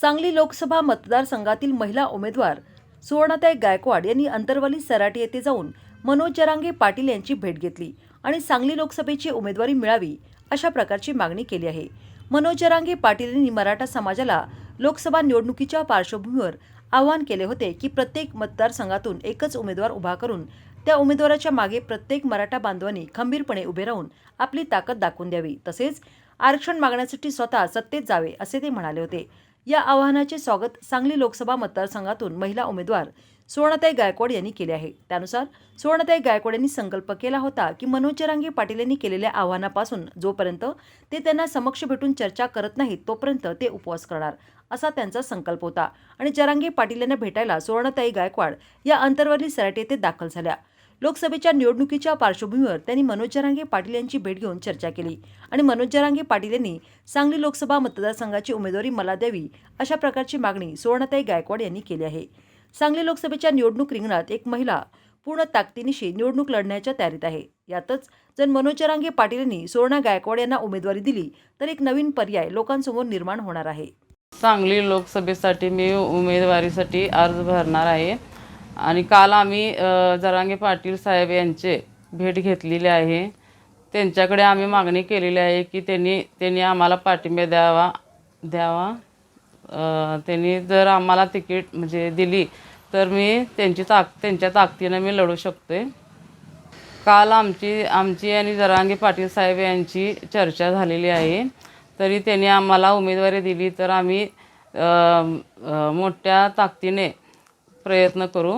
सांगली लोकसभा मतदारसंघातील महिला उमेदवार सुवर्णाताई गायकवाड यांनी अंतरवाली सराटी येथे जाऊन मनोज जरांगे पाटील यांची भेट घेतली आणि सांगली लोकसभेची उमेदवारी मिळावी अशा प्रकारची मागणी केली आहे. मनोज जरांगे पाटील यांनी मराठा समाजाला लोकसभा निवडणुकीच्या पार्श्वभूमीवर आवाहन केले होते की प्रत्येक मतदारसंघातून एकच उमेदवार उभा करून त्या उमेदवाराच्या मागे प्रत्येक मराठा बांधवांनी खंबीरपणे उभे राहून आपली ताकद दाखवून द्यावी. तसेच आरक्षण मागण्यासाठी स्वतः सत्तेत जावे असे ते म्हणाले होते. या आवाहनाचे स्वागत सांगली लोकसभा मतदारसंघातून महिला उमेदवार सुवर्णताई गायकवाड यांनी केले आहे. त्यानुसार सुवर्णताई गायकवाड यांनी संकल्प केला होता की मनोज जरांगे पाटील यांनी केलेल्या आव्हानापासून जोपर्यंत ते त्यांना समक्ष भेटून चर्चा करत नाहीत तोपर्यंत ते उपवास करणार असा त्यांचा संकल्प होता. आणि जरांगे पाटील यांना भेटायला सुवर्णताई गायकवाड या अंतरवली सराटी येथे दाखल झाल्या. लोकसभेच्या निवडणुकीच्या पार्श्वभूमीवर त्यांनी मनोज जरांगे पाटील यांची भेट घेऊन चर्चा केली. आणि मनोज जरांगे पाटील यांनी सांगली लोकसभा मतदारसंघाची उमेदवारी मला द्यावी अशा प्रकारची मागणी सुवर्णताई गायकवाड यांनी केली आहे. सांगली लोकसभेच्या निवडणूक रिंगणात एक महिला पूर्ण ताकदीनिशी निवडणूक लढण्याच्या तयारीत आहे. यातच जर मनोज जरांगे पाटील यांनी सुवर्णा गायकवाड यांना उमेदवारी दिली तर एक नवीन पर्याय लोकांसमोर निर्माण होणार आहे. सांगली लोकसभेसाठी मी उमेदवारीसाठी अर्ज भरणार आहे. आणि काल आम्ही जरांगे पाटील साहेब यांचे भेट घेतलेली आहे. त्यांच्याकडे आम्ही मागणी केलेली आहे की त्यांनी त्यांनी आम्हाला पाठिंबा द्यावा द्यावा. त्यांनी जर आम्हाला तिकीट म्हणजे दिली तर मी त्यांची ताक त्यांच्या ताकदीनं मी लढू शकते काल आमची आमची आणि जरांगे पाटील साहेब यांची चर्चा झालेली आहे. तरी त्यांनी आम्हाला उमेदवारी दिली तर आम्ही मोठ्या ताकदीने प्रयत्न करू.